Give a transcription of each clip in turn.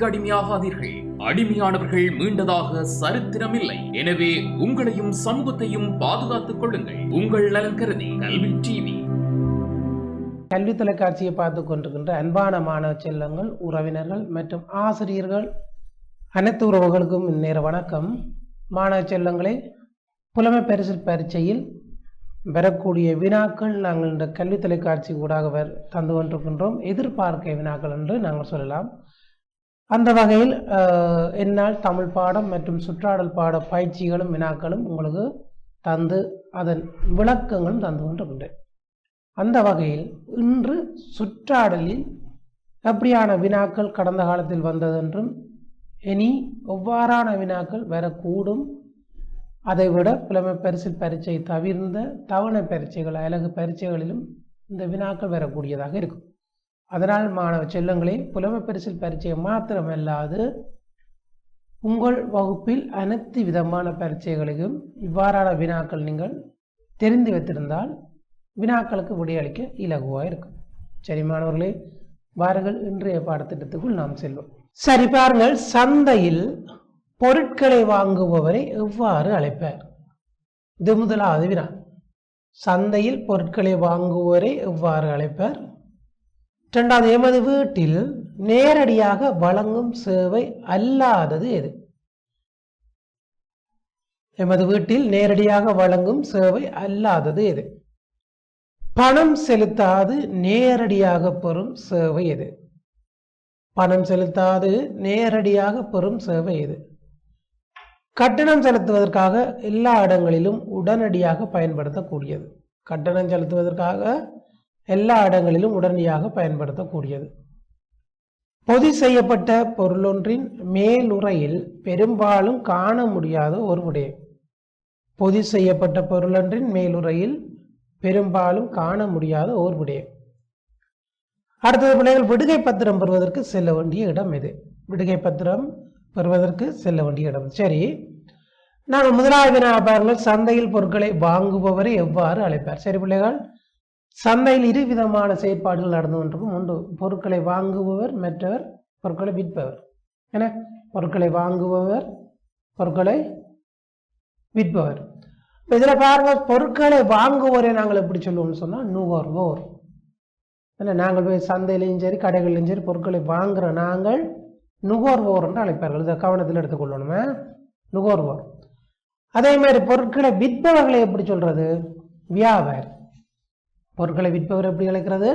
போதைக்கு அடிமையாகாதீர்கள். அடிமையானவர்கள் மீண்டதாக சரித்திரமில்லை. எனவே உங்களையும் சமூகத்தையும் பாதுகாத்துக் கொள்ளுங்கள். உங்கள் நலன் கருதி கல்வி டிவி. கல்வி தொலைக்காட்சியை பார்த்து கொண்டிருக்கின்ற அன்பான மாணவ செல்லங்கள் உறவினர்கள் மற்றும் ஆசிரியர்கள் அனைத்து உறவுகளுக்கும் இந்நேர வணக்கம். மாணவ செல்லங்களே புலமை பரிசில் பரீட்சையில் பெறக்கூடிய வினாக்கள் நாங்கள் இந்த கல்வி தொலைக்காட்சி ஊடாக தந்து கொண்டிருக்கின்றோம். எதிர்பார்க்க வினாக்கள் என்று நாங்கள் சொல்லலாம். அந்த வகையில் என்னால் தமிழ் பாடம் மற்றும் சுற்றாடல் பாட பயிற்சிகளும் வினாக்களும் உங்களுக்கு தந்து அதன் விளக்கங்களும் தந்து கொண்டிருக்கின்றேன். அந்த வகையில் இன்று சுற்றாடலில் எப்படியான வினாக்கள் கடந்த காலத்தில் வந்ததென்றும் இனி எவ்வாறான வினாக்கள் வரக்கூடும் அதைவிட புலமை பரிசில் பரீட்சை தவிர்ந்த தவணை பரீட்சைகள் அழகு பரீட்சைகளிலும் இந்த வினாக்கள் வரக்கூடியதாக இருக்கும். அதனால் மாணவ செல்லங்களே புலமை பரிசில் பரீட்சை மாத்திரமல்லாது உங்கள் வகுப்பில் அனைத்து விதமான பரீட்சைகளையும் இவ்வாறான வினாக்கள் நீங்கள் தெரிந்து வைத்திருந்தால் வினாக்களுக்கு விடையளிக்க இலகுவாக இருக்கும். சரி மாணவர்களே வாருங்கள் இன்றைய பாடத்திட்டத்துக்குள் நாம் செல்வோம். சரி பாருங்கள் சந்தையில் பொருட்களை வாங்குபவரை எவ்வாறு அழைப்பார்? இது முதலாவது வினா. சந்தையில் பொருட்களை வாங்குவோரை எவ்வாறு அழைப்பார்? ரெண்டாவது எமது வீட்டில் நேரடியாக வழங்கும் சேவை அல்லாதது எது? எமது வீட்டில் நேரடியாக வழங்கும் சேவை அல்லாதது எது? பணம் செலுத்தாது நேரடியாக பெறும் சேவை எது? பணம் செலுத்தாது நேரடியாக பெறும் சேவை எது? கட்டணம் செலுத்துவதற்காக எல்லா இடங்களிலும் உடனடியாக பயன்படுத்தக்கூடியது. கட்டணம் செலுத்துவதற்காக எல்லா இடங்களிலும் உடனடியாக பயன்படுத்தக்கூடியது. பொதி செய்யப்பட்ட பொருளொன்றின் மேலுறையில் பெரும்பாலும் காண முடியாத ஒரு விடயம் பொதி செய்யப்பட்ட பொருளொன்றின் மேலுறையில் பெரும்பாலும் காண முடியாத ஓர் விடயம் அடுத்தது பிள்ளைகள் விடுகை பத்திரம் பெறுவதற்கு செல்ல வேண்டிய இடம் இது விடுகை பத்திரம் பெறுவதற்கு செல்ல வேண்டிய இடம். சரி நாங்கள் முதலாவது வினா பாருங்கள் சந்தையில் பொருட்களை வாங்குபவரை எவ்வாறு அழைப்பார்? சரி பிள்ளைகள் சந்தையில் இரு விதமான செயற்பாடுகள் நடந்து கொண்டிருக்கும் ஒன்று பொருட்களை வாங்குபவர் மற்றவர் பொருட்களை விற்பவர். என்ன? பொருட்களை வாங்குபவர் பொருட்களை விற்பவர். இதில் இதுல பாருங்க பொருட்களை வாங்குவோரை நாங்கள் எப்படி சொல்லுவோம்னு சொன்னால் நுகர்வோர். என்ன? நாங்கள் போய் சந்தையிலையும் சரி கடைகள்லையும் சரி பொருட்களை வாங்குற நாங்கள் நுகர்வோர் என்று அழைப்பார்கள். இதை கவனத்தில் எடுத்துக்கொள்ளணுமே. நுகர்வோர். அதே மாதிரி பொருட்களை விற்பவர்களை எப்படி சொல்றது? வியாபாரி. பொருட்களை விற்பவர் எப்படி அழைக்கிறது?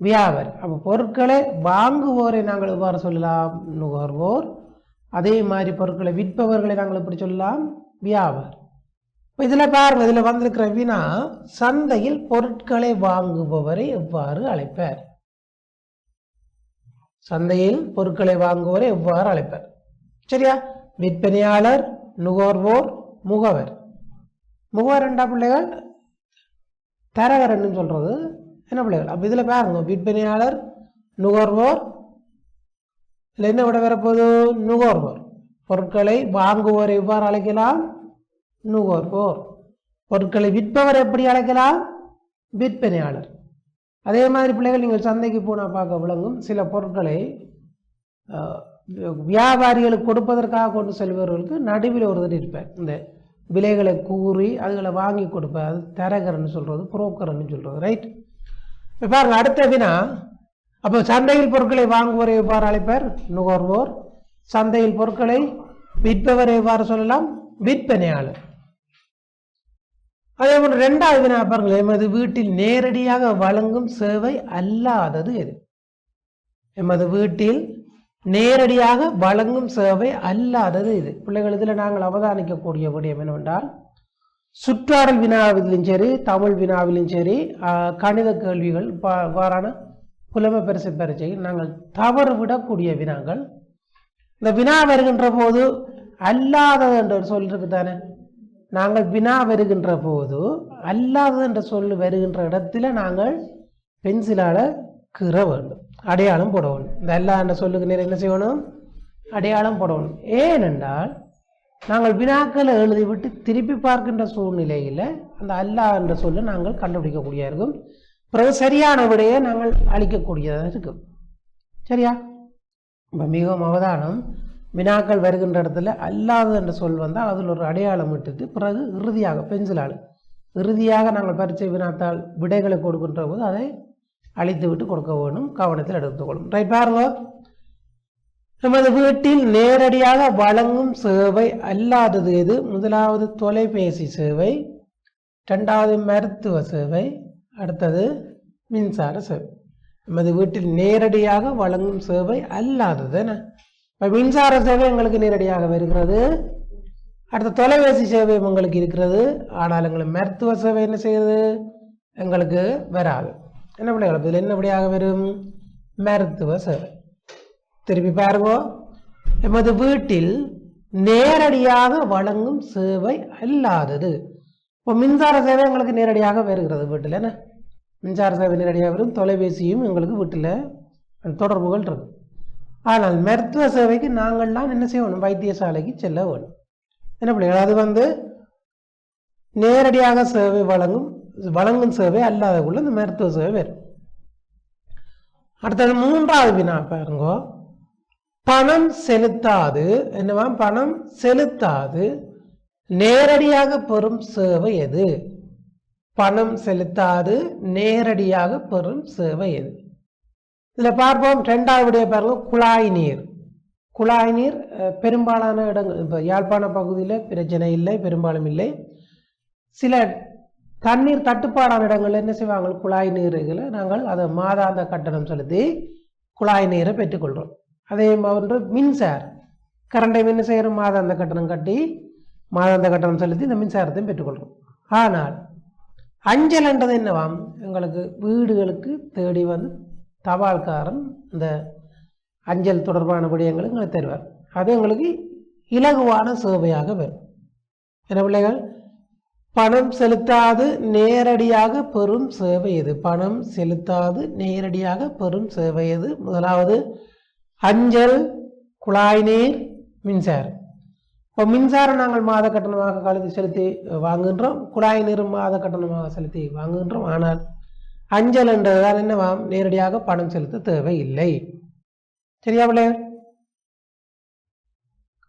வியாபாரி. அப்போ பொருட்களை வாங்குவோரை நாங்கள் எவ்வாறு சொல்லலாம்? நுகர்வோர். அதே மாதிரி பொருட்களை விற்பவர்களை நாங்கள் எப்படி சொல்லலாம்? வியாபாரி. இப்போ இதில் பாருங்க இதில் வந்திருக்கிற வினா சந்தையில் பொருட்களை வாங்குபவரை எவ்வாறு அழைப்பார்? சந்தையில் பொருட்களை வாங்குவோரை எவ்வாறு அழைப்பார்? சரியா? விற்பனையாளர் நுகர்வோர் முகவர். முகவர் ரெண்டா பிள்ளைகள்? தரகரன்னு சொல்கிறது என்ன பிள்ளைகள்? அப்போ இதில் பாருங்க விற்பனையாளர் நுகர்வோர் இல்லை என்ன விட வரப்போகுது? நுகர்வோர். பொருட்களை வாங்குவோர் எவ்வாறு அழைக்கலாம்? நுகர்வோர். பொருட்களை விற்பவர் எப்படி அழைக்கலாம்? விற்பனையாளர். அதே மாதிரி பிள்ளைகள் நீங்கள் சந்தைக்கு போனால் பார்க்க விளங்கும் சில பொருட்களை வியாபாரிகளுக்கு கொடுப்பதற்காக கொண்டு செல்பவர்களுக்கு நடுவில் ஒருத்தர் இருப்பேன் இந்த விலைகளை கூறி அதுகளை வாங்கி கொடுப்பேன் அது தரகர்னு சொல்கிறது புரோக்கர்னு சொல்கிறது ரைட் இப்போ பாருங்க அடுத்த வினா. அப்போ சந்தையில் பொருட்களை வாங்குவோரை எவ்வாறு அழைப்பார்? நுகர்வோர். சந்தையில் பொருட்களை விற்பவரை எவ்வாறு சொல்லலாம்? விற்பனையாளர். அதே போன்று ரெண்டாவது வினா பாருங்கள் எமது வீட்டில் நேரடியாக வழங்கும் சேவை அல்லாதது எது? எமது வீட்டில் நேரடியாக வழங்கும் சேவை அல்லாதது இது. பிள்ளைகள் இதில் நாங்கள் அவதானிக்கக்கூடிய விடயம் என்னவென்றால் சுற்றாடல் வினாவிலும் சரி தமிழ் வினாவிலும் சரி கணித கேள்விகள் இவ்வாறான புலமை பரிசு பரீட்சையில் நாங்கள் தவறு விடக்கூடிய வினாங்கள் இந்த வினா வருகின்ற போது அல்லாதது என்ற ஒரு சொல் இருக்கு தானே? நாங்கள் வினா வருகின்ற போது அல்லாதது என்ற சொல் வருகின்ற இடத்துல நாங்கள் பென்சிலால் கீற வேண்டும். அடையாளம் போடணும். இந்த எல்லா என்ற சொல்லுக்கு நேரம் என்ன செய்யணும்? அடையாளம் போடணும். ஏனென்றால் நாங்கள் வினாக்களை எழுதிவிட்டு திருப்பி பார்க்கின்ற சூழ்நிலையில் அந்த அல்லா என்ற சொல்லை நாங்கள் கண்டுபிடிக்கக்கூடிய இருக்கும். பிறகு சரியான விடையை நாங்கள் அளிக்கக்கூடியதாக இருக்கும். சரியா? இப்போ மிகவும் அவதானம். வினாக்கள் வருகின்ற இடத்துல அல்லாது என்ற சொல் வந்தால் அதில் ஒரு அடையாளம் விட்டுட்டு பிறகு இறுதியாக பென்சிலால் இறுதியாக நாங்கள் பரிச்சை வினாத்தால் விடைகளை கொடுக்கின்ற போது அதை அழித்து விட்டு கொடுக்க வேண்டும் கவனத்தில் எடுத்துக்கொள்ளும் ரைட் பாருங்க. நமது வீட்டில் நேரடியாக வழங்கும் சேவை அல்லாதது எது? முதலாவது தொலைபேசி சேவை ரெண்டாவது மருத்துவ சேவை அடுத்தது மின்சார சேவை. நமது வீட்டில் நேரடியாக வழங்கும் சேவை அல்லாதது என்ன? இப்போ மின்சார சேவை எங்களுக்கு நேரடியாக வருகிறது. அடுத்த தொலைபேசி சேவை உங்களுக்கு இருக்கிறது. ஆனால் எங்களுக்கு மருத்துவ சேவை என்ன செய்யுது? எங்களுக்கு வராது. என்ன பிள்ளைகள் இதில் என்னபடியாக வரும்? மருத்துவ சேவை. திருப்பி பாருவோம் எமது வீட்டில் நேரடியாக வழங்கும் சேவை அல்லாதது. இப்போ மின்சார சேவை எங்களுக்கு நேரடியாக வருகிறது வீட்டில் என்ன? மின்சார சேவை நேரடியாக வரும். தொலைபேசியும் எங்களுக்கு வீட்டில் தொடர்புகள் இருக்கு ஆனால் மருத்துவ சேவைக்கு நாங்கள்லாம் என்ன செய்யணும்? வைத்தியசாலைக்கு செல்ல வேணும் என்ன பிள்ளைகள் அது வந்து நேரடியாக சேவை வழங்கும் வழங்கும் சேவை அல்லாதக்குள்ள இந்த மருத்துவ சேவை வரும். அடுத்தது மூன்றாவது வினா பாருங்கோ. பணம் செலுத்தாது என்னவா? பணம் செலுத்தாது. நேரடியாக பெறும் சேவை எது? பணம் செலுத்தாது நேரடியாக பெறும் சேவை எது? இதில் பார்ப்போம் ரெண்டாவது விடைய பாருங்க குழாய் நீர். குழாய் நீர் பெரும்பாலான இடங்கள் இப்போ யாழ்ப்பாண பகுதியில் பிரச்சனை இல்லை பெரும்பாலும் இல்லை. சில தண்ணீர் தட்டுப்பாடான இடங்களில் என்ன செய்வாங்க? குழாய் நீர்களை நாங்கள் அதை மாதாந்த கட்டணம் செலுத்தி குழாய் நீரை பெற்றுக்கொள்கிறோம் அதே மாதிரி மின்சாரம் கரண்டை என்ன செய்கிறோம் மாதாந்த கட்டணம் கட்டி மாதாந்த கட்டணம் செலுத்தி இந்த மின்சாரத்தையும் பெற்றுக்கொள்கிறோம் ஆனால் அஞ்சல் என்றது என்னவாம் எங்களுக்கு வீடுகளுக்கு தேடி வந்து தபால்காரன் இந்த அஞ்சல் தொடர்பான விடயங்களை எங்களுக்கு தருவார். அது எங்களுக்கு இலகுவான சேவையாக வரும். என்ன பிள்ளைகள்? பணம் செலுத்தாது நேரடியாக பெறும் சேவை எது? பணம் செலுத்தாது நேரடியாக பெறும் சேவை எது? முதலாவது அஞ்சல் குழாய் நீர் மின்சாரம். இப்போ மின்சாரம் நாங்கள் மாத கட்டணமாக கழுதி செலுத்தி வாங்குகின்றோம் குழாய் நீர் மாத கட்டணமாக செலுத்தி வாங்குகின்றோம். ஆனால் அஞ்சல் என்றதுதான் என்னவாம் நேரடியாக பணம் செலுத்த தேவையில்லை. சரியா பிள்ளை?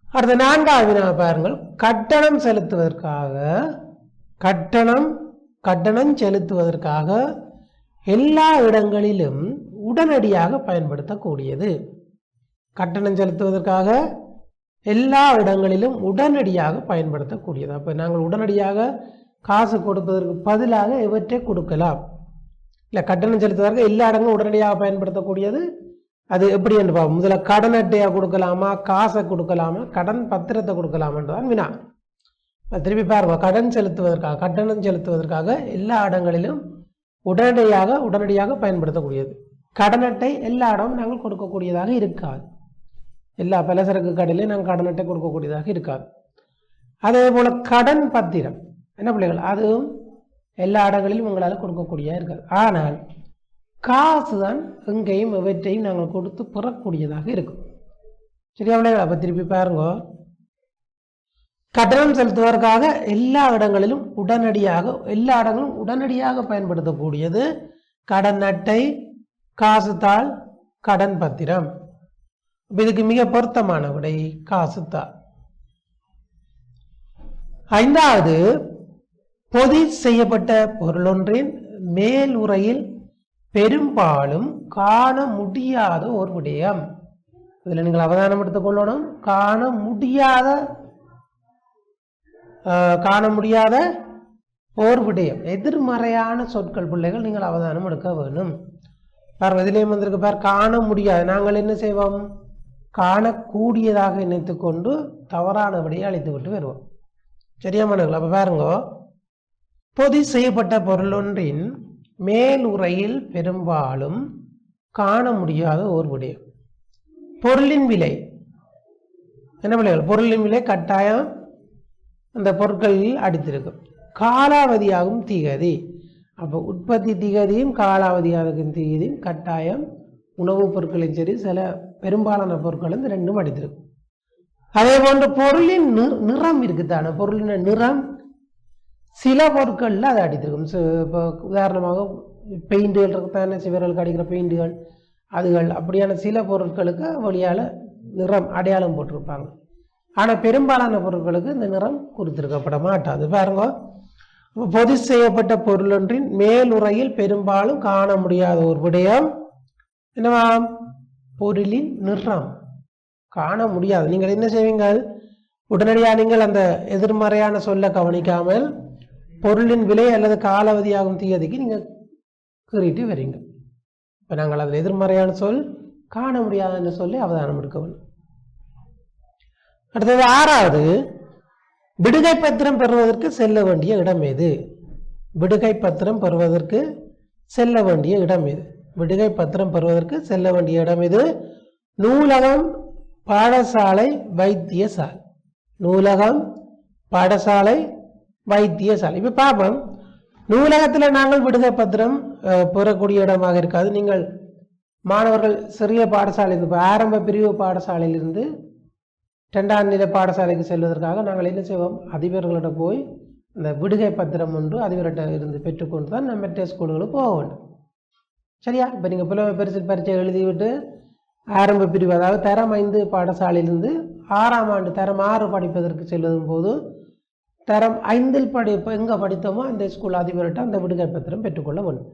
அடுத்த நான்காவது வினா பாருங்கள் கட்டணம் செலுத்துவதற்காக கட்டணம் கட்டணம் செலுத்துவதற்காக எல்லா இடங்களிலும் உடனடியாக பயன்படுத்தக்கூடியது. கட்டணம் செலுத்துவதற்காக எல்லா இடங்களிலும் உடனடியாக பயன்படுத்தக்கூடியது. அப்போ நாங்கள் உடனடியாக காசு கொடுப்பதற்கு பதிலாக இவற்றை கொடுக்கலாம். இல்லை கட்டணம் செலுத்துவதற்கு எல்லா இடங்களும் உடனடியாக பயன்படுத்தக்கூடியது. அது எப்படி என்று பார்ப்போம். முதல்ல கடன் அட்டையாக கொடுக்கலாமா காசை கொடுக்கலாமா கடன் பத்திரத்தை கொடுக்கலாமான்றதான் வினா. திருப்பி பாருங்க கடன் செலுத்துவதற்காக கட்டணம் செலுத்துவதற்காக எல்லா இடங்களிலும் உடனடியாக உடனடியாக பயன்படுத்தக்கூடியது. கடன் அட்டை எல்லா இடமும் நாங்கள் கொடுக்கக்கூடியதாக இருக்காது. எல்லா பலசரக்கு கடையிலையும் நாங்கள் கடன் அட்டை கொடுக்கக்கூடியதாக இருக்காது. அதே போல் கடன் பத்திரம். என்ன பிள்ளைகள்? அதுவும் எல்லா இடங்களிலும் உங்களால் கொடுக்கக்கூடியதாக இருக்காது. ஆனால் காசு தான் எங்கேயும் எவற்றையும் நாங்கள் கொடுத்து பெறக்கூடியதாக இருக்கும். சரியா பிள்ளைகள்? அப்போ திருப்பி பாருங்க கட்டணம் செலுத்துவதற்காக எல்லா இடங்களிலும் உடனடியாக எல்லா இடங்களும் உடனடியாக பயன்படுத்தக்கூடியது கடன் அட்டை காசுத்தாள் கடன் பத்திரம். இதுக்கு மிக பொருத்தமான விடை காசுத்தாள் ஐந்தாவது பொதி செய்யப்பட்ட பொருளொன்றின் மேல் உரையில் பெரும்பாலும் காண முடியாத ஒரு விடயம். இதில் நீங்கள் அவதானம் எடுத்துக்கொள்ளணும் காண முடியாத காண முடியாத ஓர் விடயம் எதிர்மறையான சொற்கள் பிள்ளைகள் நீங்கள் அவதானம் எடுக்க வேணும். பார் இதிலேயும் வந்திருக்கு பார் காண முடியாது நாங்கள் என்ன செய்வோம்? காணக்கூடியதாக நினைத்து கொண்டு தவறான விடையை அழைத்து விட்டு வருவோம். சரியா மனங்கள் அப்போ பாருங்க. பொதி செய்யப்பட்ட பொருளொன்றின் மேல் உரையில் பெரும்பாலும் காண முடியாத ஓர் விடயம் பொருளின் விலை. என்ன பிள்ளைகள் பொருளின் விலை கட்டாயம் அந்த பொருட்களில் அடித்திருக்கும் காலாவதியாகும் திகதி. அப்போ உற்பத்தி திகதியும் காலாவதியாகும் திகதியும் கட்டாயம் உணவுப் பொருட்களையும் சரி சில பெரும்பாலான பொருட்கள் இந்த ரெண்டும் அடித்திருக்கும் அதே போன்று பொருளின் நிற- நிறம் இருக்குதானே? பொருளின் நிறம். சில பொருட்களில் அது அடித்திருக்கும். இப்போ உதாரணமாக பெயிண்டுகள் இருக்குதானே சிவர்களுக்கு அடிக்கிற பெயிண்டுகள் அதுகள் அப்படியான சில பொருட்களுக்கு வழியால் நிறம் அடையாளம் போட்டிருப்பாங்க. ஆனால் பெரும்பாலான பொருட்களுக்கு இந்த நிறம் குறித்திருக்கப்பட மாட்டாது. பாருங்க. பொது செய்யப்பட்ட பொருளொன்றின் மேலுறையில் பெரும்பாலும் காண முடியாத ஒரு விடயம் என்னவாம் பொருளின் நிறம். காண முடியாது. நீங்கள் என்ன செய்வீங்க? உடனடியாக நீங்கள் அந்த எதிர்மறையான சொல்ல கவனிக்காமல் பொருளின் விலை அல்லது காலாவதியாகும் தீயதிக்கு நீங்கள் கீறிட்டு வரீங்க. இப்போ நாங்கள் அதில் எதிர்மறையான சொல் காண முடியாதுன்னு சொல்லி அவதானம் எடுக்க வேண்டும். அடுத்தது ஆறாவது விடுகை பத்திரம் பெறுவதற்கு செல்ல வேண்டிய இடம் எது? விடுகை பத்திரம் பெறுவதற்கு செல்ல வேண்டிய இடம் எது? விடுகை பத்திரம் பெறுவதற்கு செல்ல வேண்டிய இடம் எது? நூலகம் பாடசாலை வைத்தியசாலை. நூலகம் பாடசாலை வைத்தியசாலை. இப்போ பார்ப்போம் நூலகத்தில் நாங்கள் விடுகை பத்திரம் பெறக்கூடிய இடமாக இருக்காது. நீங்கள் மாணவர்கள் சிறிய பாடசாலை ஆரம்ப பிரிவு பாடசாலையிலிருந்து ரெண்டாம் நிலை பாடசாலைக்கு செல்வதற்காக நாங்கள் என்ன செய்வோம்? அதிபர்களிடம் போய் இந்த விடுகை பத்திரம் ஒன்று அதிபர்கிட்ட இருந்து பெற்றுக்கொண்டு தான் நம்ம மற்ற ஸ்கூல்களுக்கு போக வேண்டும். சரியா? இப்போ நீங்கள் புலமை பரிசு பரீட்சை எழுதிவிட்டு ஆரம்ப பிரிவு அதாவது தரம் ஐந்து பாடசாலையிலிருந்து ஆறாம் ஆண்டு தரம் ஆறு படிப்பதற்கு செல்வதும் போது தரம் ஐந்தில் படி இப்போ எங்கே படித்தோமோ அந்த ஸ்கூல் அதிபர்கிட்ட அந்த விடுகை பத்திரம் பெற்றுக்கொள்ள வேண்டும்.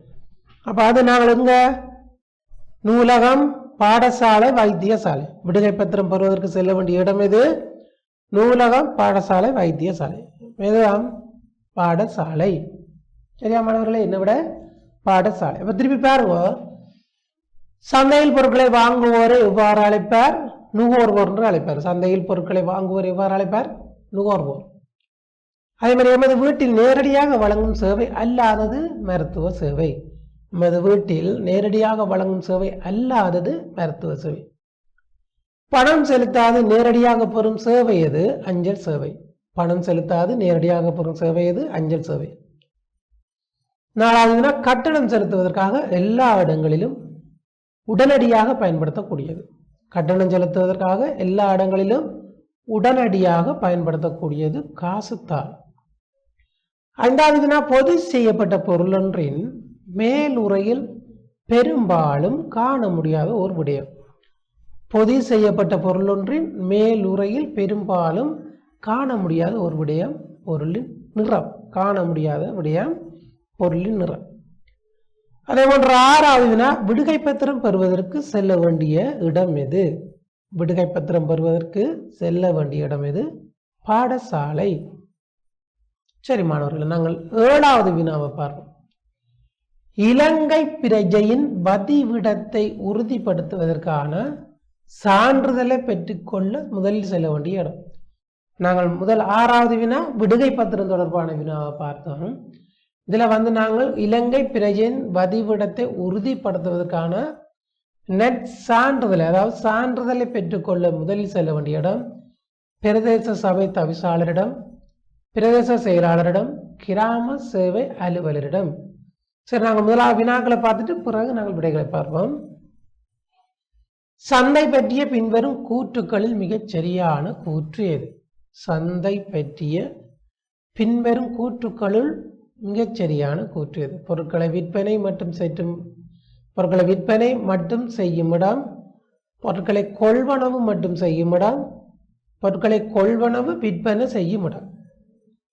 அப்போ அது நாங்கள் எங்கே? நூலகம் பாடசாலை வைத்தியசாலை. விடுகை பத்திரம் பெறுவதற்கு செல்ல வேண்டிய இடம் எது? நூலகம் பாடசாலை வைத்தியசாலை. எதுவாம் பாடசாலை. சரியா மாணவர்களே என்ன விட பாடசாலை. இப்போ திருப்பி பாருங்க. சந்தையில் பொருட்களை வாங்குவோரை எவ்வாறு அழைப்பார்? நுகர்வோர் என்று அழைப்பார். சந்தையில் பொருட்களை வாங்குவோர் எவ்வாறு அழைப்பார்? நுகர்வோர். அதே மாதிரி எமது வீட்டில் நேரடியாக வழங்கும் சேவை அல்லாதது மருத்துவ சேவை. நமது வீட்டில் நேரடியாக வழங்கும் சேவை அல்லாதது மருத்துவ சேவை. பணம் செலுத்தாது நேரடியாக பெறும் சேவை எது? அஞ்சல் சேவை. பணம் செலுத்தாது நேரடியாக பெறும் சேவை எது? அஞ்சல் சேவை. நாலாவதுனா கட்டணம் செலுத்துவதற்காக எல்லா இடங்களிலும் உடனடியாக பயன்படுத்தக்கூடியது. கட்டணம் செலுத்துவதற்காக எல்லா இடங்களிலும் உடனடியாக பயன்படுத்தக்கூடியது காசுத்தாள். ஐந்தாவதுனா பொது செய்யப்பட்ட பொருளொன்றின் மேலுறையில் பெரும்பாலும் காண முடியாத ஒரு விடயம். பொதி செய்யப்பட்ட பொருளொன்றின் மேலுறையில் பெரும்பாலும் காண முடியாத ஒரு விடயம் பொருளின் நிறம். காண முடியாத விடயம் பொருளின் நிறம். அதே போன்று ஆறாவதுனா விடுகை பத்திரம் பெறுவதற்கு செல்ல வேண்டிய இடம் எது? விடுகை பத்திரம் பெறுவதற்கு செல்ல வேண்டிய இடம் எது? பாடசாலை. சரி மாணவர்கள் நாங்கள் ஏழாவது வினாவை பார்ப்போம். இலங்கை பிரஜையின் வதிவிடத்தை உறுதிப்படுத்துவதற்கான சான்றிதழை பெற்றுக்கொள்ள முதலில் செல்ல வேண்டிய இடம். நாங்கள் முதல் ஆறாவது வினா விடுகை பத்திரம் தொடர்பான வினாவை பார்த்தோம். இதில் வந்து நாங்கள் இலங்கை பிரஜையின் வதிவிடத்தை உறுதிப்படுத்துவதற்கான நெட் சான்றிதழ் அதாவது சான்றிதழை பெற்றுக்கொள்ள முதலில் செல்ல வேண்டிய இடம் பிரதேச சபை தவிசாளரிடம் பிரதேச செயலாளரிடம் கிராம சேவை அலுவலரிடம். சரி நாங்கள் முதலாக வினாக்களை பார்த்துட்டு பிறகு நாங்கள் விடைகளை பார்ப்போம். சந்தை பற்றிய பின்வரும் கூற்றுக்களில் மிகச் சரியான கூற்று எது? சந்தை பற்றிய பின்வரும் கூற்றுக்களுள் மிகச் சரியான கூற்று எது? பொருட்களை விற்பனை மற்றும் செய்யும் பொருட்களை விற்பனை மட்டும் செய்யும் இடம் பொருட்களை கொள்வனவு மட்டும் செய்யும் இடம் பொருட்களை கொள்வனவு விற்பனை செய்யும் இடம்.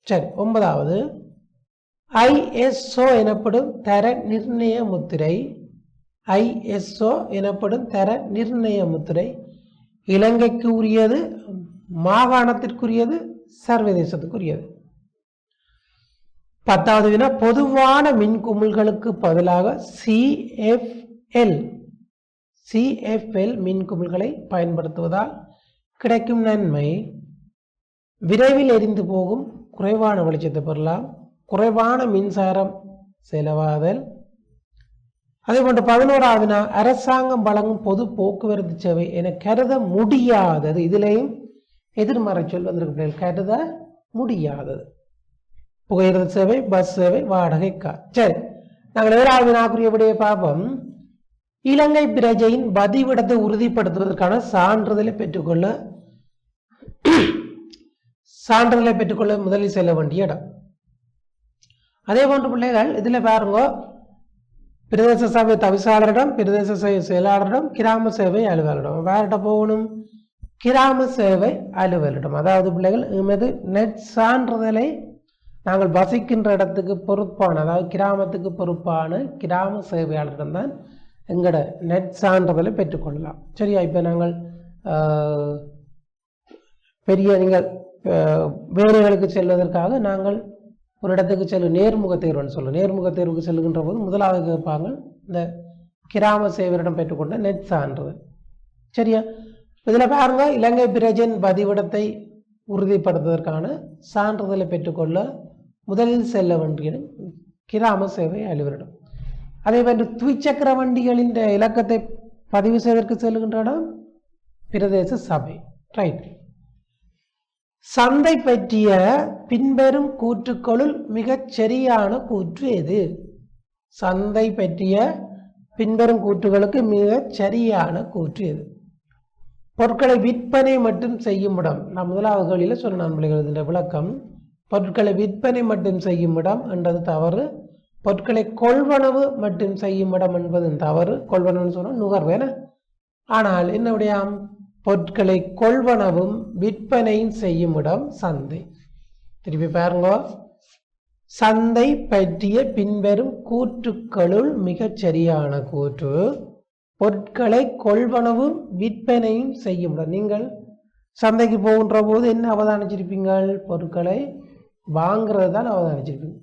சரி ஒன்பதாவது. ஐஎஸ்ஓ எனப்படும் தர நிர்ணய முத்திரை ஐஎஸ்ஓ எனப்படும் தர நிர்ணய முத்திரை இலங்கைக்கு உரியது மாகாணத்திற்குரியது சர்வதேசத்துக்குரியது. பத்தாவது வினா பொதுவான மின்குமிழ்களுக்கு பதிலாக சிஎஃப்எல் சிஎஃப்எல் மின்குமிழ்களை பயன்படுத்துவதால் கிடைக்கும் நன்மை விரைவில் எரிந்து போகும் குறைவான வெளிச்சத்தை பெறலாம். குறைவான மின்சாரம் செலவாதல். அதே போன்று பதினோராவதுனா அரசாங்கம் வழங்கும் பொது போக்குவரத்து சேவை என கருத முடியாதது. இதிலேயும் எதிர்மறை சொல் வந்திருக்கு கருத முடியாதது. புகையிரத சேவை பஸ் சேவை வாடகை கார் சரி நாங்கள் ஏழாவது நாக்குரிய விடையை பார்ப்போம். இலங்கை பிரஜையின் பதிவிடத்தை உறுதிப்படுத்துவதற்கான சான்றிதழை பெற்றுக்கொள்ள சான்றிதழை பெற்றுக்கொள்ள முதலில் செல்ல வேண்டிய இடம். அதே போன்று பிள்ளைகள் இதில் பாருங்க. பிரதேச சபை தவிசாளரிடம் பிரதேச சபை செயலாளரிடம் கிராம சேவை அலுவலரிடம். வேறுகிட்ட போகணும்? கிராம சேவை அலுவலரிடம். அதாவது பிள்ளைகள் எமது நெட் சான்றிதழை நாங்கள் வசிக்கின்ற இடத்துக்கு பொறுப்பான அதாவது கிராமத்துக்கு பொறுப்பான கிராம சேவையாளரிடம் தான் எங்களோட நெட் சான்றிதழை பெற்றுக்கொள்ளலாம் சரியா? இப்போ நாங்கள் பெரிய நீங்கள் வேலைகளுக்கு செல்வதற்காக நாங்கள் ஒரு இடத்துக்கு செல்லும் நேர்முக தேர்வுன்னு சொல்லும் நேர்முக தேர்வுக்கு செல்லுகின்ற போது முதலாவது கேட்பாங்க இந்த கிராம சேவரிடம் பெற்றுக்கொண்ட நெட் சான்றிதழ் சரியா? இதில் பாருங்க இலங்கை பிரஜன் பதிவிடத்தை உறுதிப்படுத்துவதற்கான சான்றிதழை பெற்றுக்கொள்ள முதலில் செல்ல வண்டியிடம் கிராம சேவை அலுவலிடம் அதே போன்று துவிச்சக்கர வண்டிகளின் இலக்கத்தை பதிவு செய்வதற்கு செல்கின்ற இடம் பிரதேச சபை. ரைட் சந்தை பற்றிய பின்வரும் கூற்றுக்களுள் மிகச் சரியான கூற்று எது? சந்தை பற்றிய பின்வரும் கூற்றுகளுக்கு மிகச் சரியான கூற்று எது? பொருட்களை விற்பனை மட்டும் செய்யும் இடம். நான் முதலாவது வழியில் சொன்ன விளக்கம். பொருட்களை விற்பனை மட்டும் செய்யும் இடம் என்றது தவறு. பொருட்களை கொள்வனவு மட்டும் செய்யும் இடம் என்பது தவறு. கொள்வனவுன்னு சொன்னால் நுகர்வேன ஆனால் என்னுடையாம் பொருட்களை கொள்வனவும் விற்பனையும் செய்யும் இடம் சந்தை. திருப்பி பாருங்க. சந்தை பற்றிய பின்வரும் கூற்றுக்களுள் மிகச் சரியான கூற்று. பொருட்களை கொள்வனவும் விற்பனையும் செய்யும் இடம். நீங்கள் சந்தைக்கு போகின்ற போது என்ன அவதானிச்சிருப்பீங்கள்? பொருட்களை வாங்குறது தான் அவதானிச்சிருப்பீங்க.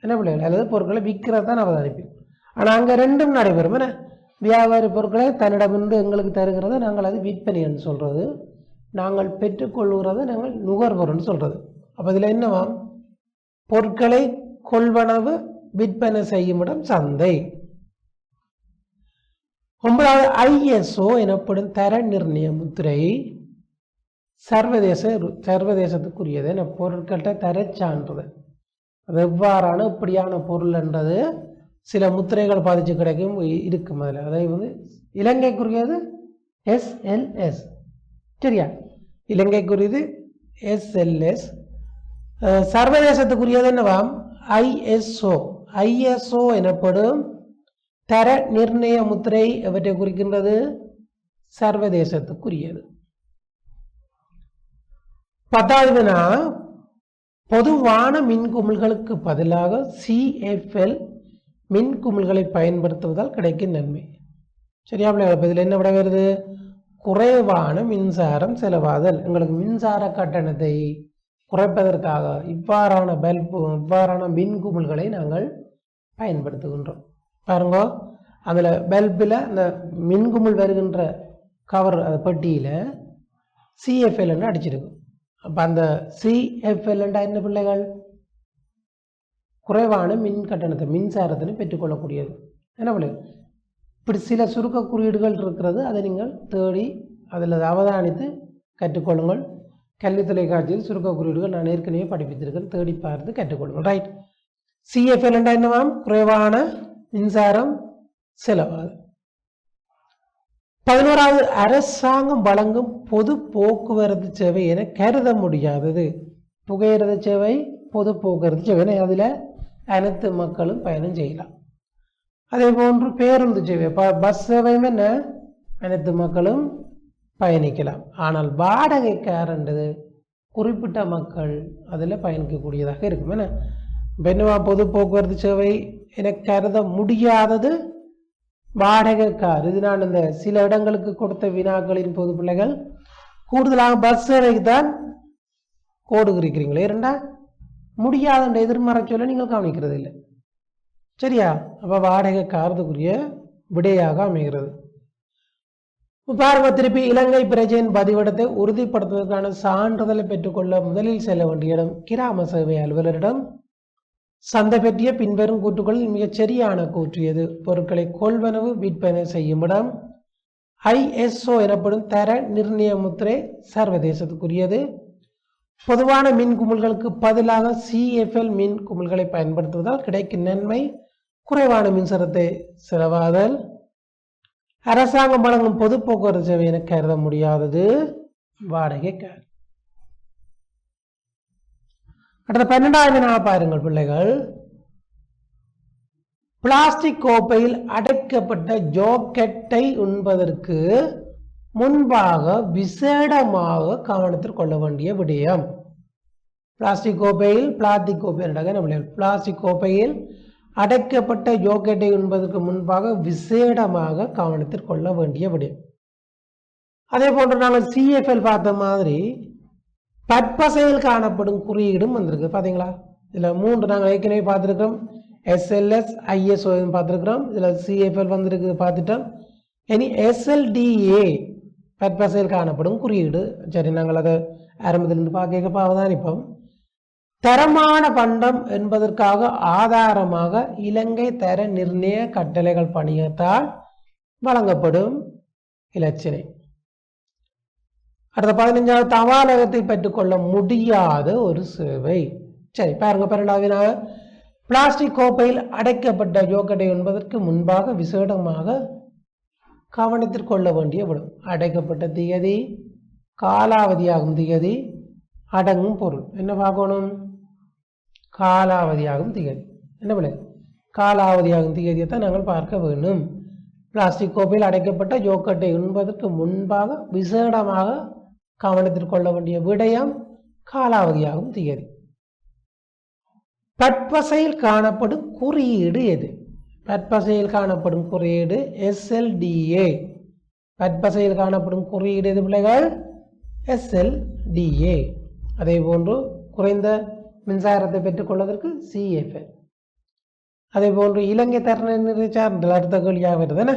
என்ன பிள்ளைகள்? அல்லது பொருட்களை விற்கிறது தான் அவதானிப்பீங்க. ஆனால் அங்கே ரெண்டும் நடைபெறும். என்ன? வியாபாரி பொருட்களை தன்னிடமிருந்து எங்களுக்கு தருகிறத நாங்கள் அது விற்பனைன்னு சொல்கிறது நாங்கள் பெற்றுக்கொள்கிறத நாங்கள் நுகர்வோர்னு சொல்கிறது அப்போ இதில் என்னவாம் பொருட்களை கொள்வனவு விற்பனை செய்யும் இடம் சந்தை. ஒன்பதாவது ஐஎஸ்ஓ எனப்படும் தர நிர்ணய முத்திரை. சர்வதேச சர்வதேசத்துக்குரியது. என பொருட்கள்கிட்ட தரச் சான்றிதழ். அது எவ்வாறான இப்படியான பொருள் என்றது? சில முத்திரைகள் பாதிச்சு கிடைக்கும் இருக்கும் அதில். அதை வந்து இலங்கைக்குரியது எஸ்எல்எஸ் சரியா? இலங்கைக்குரியது எஸ்எல்எஸ் சர்வதேசத்துக்குரியது என்னவாம் ஐஎஸ்ஓ ஐஎஸ்ஓ எனப்படும் தர நிர்ணய முத்திரை எவற்றை குறிக்கின்றது? சர்வதேசத்துக்குரியது. பத்தாவதுனா பொதுவான மின்குமிழ்களுக்கு பதிலாக சிஎஃப்எல் மின் குமிழ்களை பயன்படுத்துவதால் கிடைக்கும் நன்மை. சரியா பிள்ளைகள் இதில் என்ன விட வருது குறைவான மின்சாரம் செலவாதல். எங்களுக்கு மின்சார கட்டணத்தை குறைப்பதற்காக இவ்வாறான பல்பு இவ்வாறான மின் குமிழ்களை நாங்கள் பயன்படுத்துகின்றோம். பாருங்க அதில் பல்பில் அந்த மின்குமிழ் வருகின்ற கவர் பெட்டியில் சிஎஃப்எல்னு அடிச்சிருக்கும் அப்போ அந்த சிஎஃப்எல்ன்றா என்ன பிள்ளைகள்? குறைவான மின் கட்டணத்தை மின்சாரத்தினை பெற்றுக்கொள்ளக்கூடியது. என்ன இப்படி சில சுருக்க குறியீடுகள் இருக்கிறது. அதை நீங்கள் தேடி அதில் அவதானித்து கற்றுக்கொள்ளுங்கள். கல்வி தொலைக்காட்சியில் சுருக்க குறியீடுகள் நான் ஏற்கனவே படிப்பித்திருக்கேன் தேடி பார்த்து கற்றுக்கொள்ளுங்கள். ரைட் சிஎஃப்எல் என்றால் என்னவாம் குறைவான மின்சாரம் செலவாது பதினோராவது அரசாங்கம் வழங்கும் பொது போக்குவரத்து சேவை என கருத முடியாதது. புகையிரத சேவை பொது போக்குவரத்து சேவை என அதில் அனைத்து மக்களும் பயணம் செய்யலாம். அதே போன்று பேருந்து சேவை ப- பஸ் சேவையும் என்ன? அனைத்து மக்களும் பயணிக்கலாம். ஆனால் வாடகை காரன்றது குறிப்பிட்ட மக்கள் அதில் பயணிக்கக்கூடியதாக இருக்கும். என்ன? இப்ப என்னவா? பொது போக்குவரத்து சேவை என கருத முடியாதது வாடகை கார் இது நான் இந்த சில இடங்களுக்கு கொடுத்த வினாக்களின் பொது பிள்ளைகள் கூடுதலாக பஸ் சேவைக்கு தான் கோடு குறிக்கிறீங்களே இரண்டா? முடியாத என்ற எதிர்மறை சொல்ல நீங்கள் கவனிக்கிறது இல்லை சரியா? அப்போ வாடகை காரதுக்குரிய விடையாக அமைகிறது. இப்ப பாருங்க திருப்பி இலங்கை பிரஜையின் பதிவிடத்தை உறுதிப்படுத்துவதற்கான சான்றிதழை பெற்றுக்கொள்ள முதலில் செல்ல வேண்டிய இடம் கிராம சேவை அலுவலரிடம். சந்தை பற்றிய பின்வரும் கூற்றுகளில் மிகச் சரியான கூற்று எது? பொருட்களை கொள்வனவு விற்பனை செய்யும் இடம். ஐஎஸ்ஓ எனப்படும் தர நிர்ணய முத்திரை சர்வதேசத்துக்குரியது. பொதுவான மின் குமிழ்களுக்கு பதிலாக சிஎஃப்எல் மின் குமிழ்களை பயன்படுத்துவதால் கிடைக்கும் நன்மை குறைவான மின்சாரத்தை செலவாதல். அரசாங்கம் வழங்கும் பொது போக்குவரத்து சேவை என கருத முடியாதது. வாடகை கார் அடுத்த பன்னெண்டாவது நாள் பாருங்கள் பிள்ளைகள். பிளாஸ்டிக் கோப்பையில் அடைக்கப்பட்ட ஜோக்கெட்டை உண்பதற்கு முன்பாக விசேடமாக கவனத்தில் கொள்ள வேண்டிய விடயம். பிளாஸ்டிக் கோப்பையில் பிளாஸ்டிக் கோப்பை நம்ம பிளாஸ்டிக் கோப்பையில் அடைக்கப்பட்ட யோகேட்டை உண்பதற்கு முன்பாக விசேடமாக கவனத்தில் கொள்ள வேண்டிய விடயம். அதே போன்று நாங்கள் சிஎஃப்எல் பார்த்த மாதிரி பற்பசையில் காணப்படும் குறியீடும் வந்திருக்கு. பார்த்தீங்களா? இதில் மூன்று நாங்கள் ஏற்கனவே பார்த்துருக்கோம் எஸ்எல்எஸ் ஐஎஸ்ஓ பார்த்துருக்குறோம். இதில் சிஎஃப்எல் வந்திருக்கு பார்த்துட்டோம். இனி எஸ்எல்டிஏ பற்பசையில் காணப்படும் குறியீடு சரி நாங்கள் அதை ஆரம்பத்திலிருந்து பார்க்க அவதானிப்போம் தரமான பண்டம் என்பதற்காக ஆதாரமாக இலங்கை தர நிர்ணய கட்டளைகள் பணியத்தால் வழங்கப்படும் இலச்சினை அடுத்த பதினஞ்சாவது தபாலகத்தை பெற்றுக்கொள்ள முடியாத ஒரு சேவை சரி பாருங்க பன்னெண்டாவது பிளாஸ்டிக் கோப்பையில் அடைக்கப்பட்ட ஜோக்கடை என்பதற்கு முன்பாக விசேடமாக கவனத்தில் கொள்ள வேண்டிய விடும் அடைக்கப்பட்ட தியதி காலாவதியாகும் தியதி அடங்கும் பொருள். என்ன பார்க்கணும் காலாவதியாகும் திகதி. என்ன விலை காலாவதியாகும் திகதியை தான் நாங்கள் பார்க்க வேண்டும். பிளாஸ்டிக் கோப்பையில் அடைக்கப்பட்ட ஜோக்கட்டை உண்பதற்கு முன்பாக விசேடமாக கவனத்தில் கொள்ள வேண்டிய விடயம் காலாவதியாகும் திகதி. பட்பசையில் காணப்படும் குறியீடு எது? பற்பசையில் காணப்படும் குறியீடு எஸ்எல்டிஏ பற்பசையில் காணப்படும் குறியீடு எது பிள்ளைகள்? எஸ்எல்டிஏ அதே போன்று குறைந்த மின்சாரத்தை பெற்றுக்கொள்வதற்கு சிஎஃப் அதே போன்று இலங்கை தரநிலை சார்ந்த அடுத்த கேள்வியாக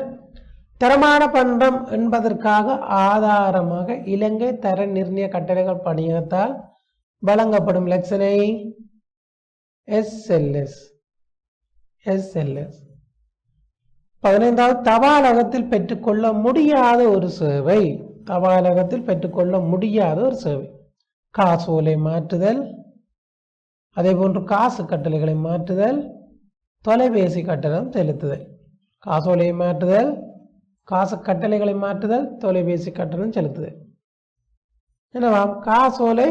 தரமான பண்டம் என்பதற்காக ஆதாரமாக இலங்கை தர நிர்ணய கட்டளைகள் பணியகத்தால் வழங்கப்படும் லட்சணை எஸ்எல்எஸ் எஸ்எல்எஸ் பதினைந்தாவது தபாலகத்தில் பெற்றுக்கொள்ள முடியாத ஒரு சேவை. தபாலகத்தில் பெற்றுக்கொள்ள முடியாத ஒரு சேவை. காசோலை மாற்றுதல் அதே போன்று காசு கட்டளைகளை மாற்றுதல் தொலைபேசி கட்டணம் செலுத்துதல். காசோலையை மாற்றுதல் காசு கட்டளைகளை மாற்றுதல் தொலைபேசி கட்டணம் செலுத்துதல். என்னவா? காசோலை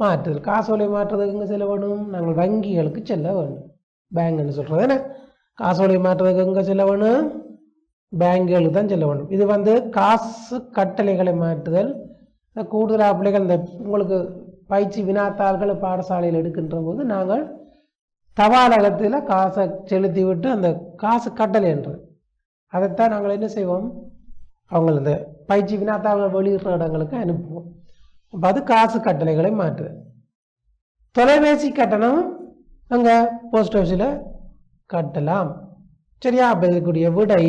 மாற்றுதல். காசோலை மாற்றுறதுக்கு எங்கே செல்ல வேணும்? நாங்கள் வங்கிகளுக்கு செல்ல வேண்டும் பேங்க்னு சொல்கிறது என்ன? காசோலை மாற்றுறதுக்கு எங்கே செல்ல வேணும்? பேங்குகளுக்கு தான் செல்ல இது வந்து காசு கட்டளைகளை மாற்றுதல். கூடுதலாக பிள்ளைகள் இந்த உங்களுக்கு பயிற்சி வினாத்தாள்களை பாடசாலையில் எடுக்கின்ற போது நாங்கள் தபாலகத்தில் காசை செலுத்தி விட்டு அந்த காசு கட்டளை என்று. அதைத்தான் நாங்கள் என்ன செய்வோம்? அவங்க இந்த பயிற்சி வினாத்தாள்கள் வெளியிடுற இடங்களுக்கு அனுப்புவோம். அப்போ அது காசு கட்டளைகளை மாற்று தொலைபேசி கட்டணம் அங்கே போஸ்ட் ஆஃபீஸில் கட்டலாம். சரியா அப்போ இருக்கக்கூடிய விடை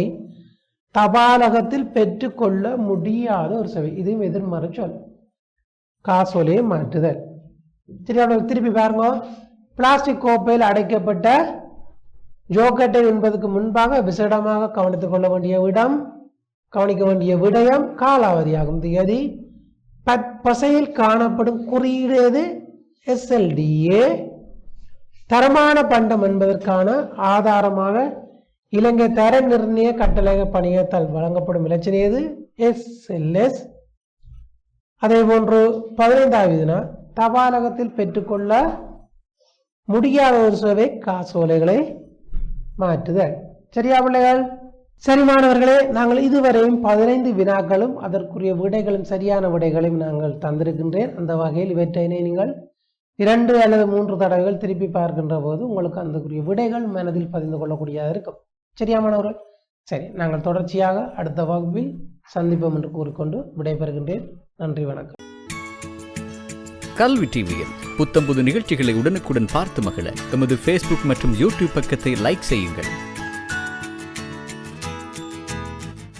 தபாலகத்தில் பெற்றுக்கொள்ள முடியாத ஒரு சேவை இதுவும் எதிர்மறை சொல். காசோலையை மாற்றுதல். சரி அவ்வளோ திருப்பி பாருங்க. பிளாஸ்டிக் கோப்பையில் அடைக்கப்பட்ட ஜோக்கெட்டை என்பதற்கு முன்பாக விசேடமாக கவனித்துக் கொள்ள வேண்டிய இடம் கவனிக்க வேண்டிய விடயம் காலாவதியாகும் திகதி பசையில் காணப்படும் குறியீடு எது? எஸ்எல்டிஏ தரமான பண்டம் என்பதற்கான ஆதாரமாக இலங்கை தர நிர்ணய கட்டளை பணியத்தால் வழங்கப்படும் இலச்சினை எது? எஸ்எல்எஸ் அதே போன்று பதினைந்தாவது தபாலகத்தில் பெற்றுக்கொள்ள முடியாத ஒரு சேவை காசோலைகளை மாற்றுதல். சரியா பிள்ளைகள்? சரி மாணவர்களே நாங்கள் இதுவரையும் பதினைந்து வினாக்களும் அதற்குரிய விடைகளும் சரியான விடைகளையும் நாங்கள் தந்திருக்கின்றேன். அந்த வகையில் இவற்றினை நீங்கள் இரண்டு அல்லது மூன்று தடவைகள் திருப்பி பார்க்கின்ற போது உங்களுக்கு அந்தக்குரிய விடைகள் மனதில் பதிந்து கொள்ளக்கூடியதாக இருக்கும். சரியா மாணவர்கள்? சரி நாங்கள் தொடர்ச்சியாக அடுத்த வகுப்பில் சந்திப்போம் என்று கூறிக்கொண்டு விடைபெறுகின்றேன். நன்றி வணக்கம். கல்வி டிவியில் புத்தம்புது நிகழ்ச்சிகளை உடனுக்குடன் பார்த்து மகிழ. எமது ஃபேஸ்புக் மற்றும் யூடியூப் பக்கத்தை லைக் செய்யுங்கள்.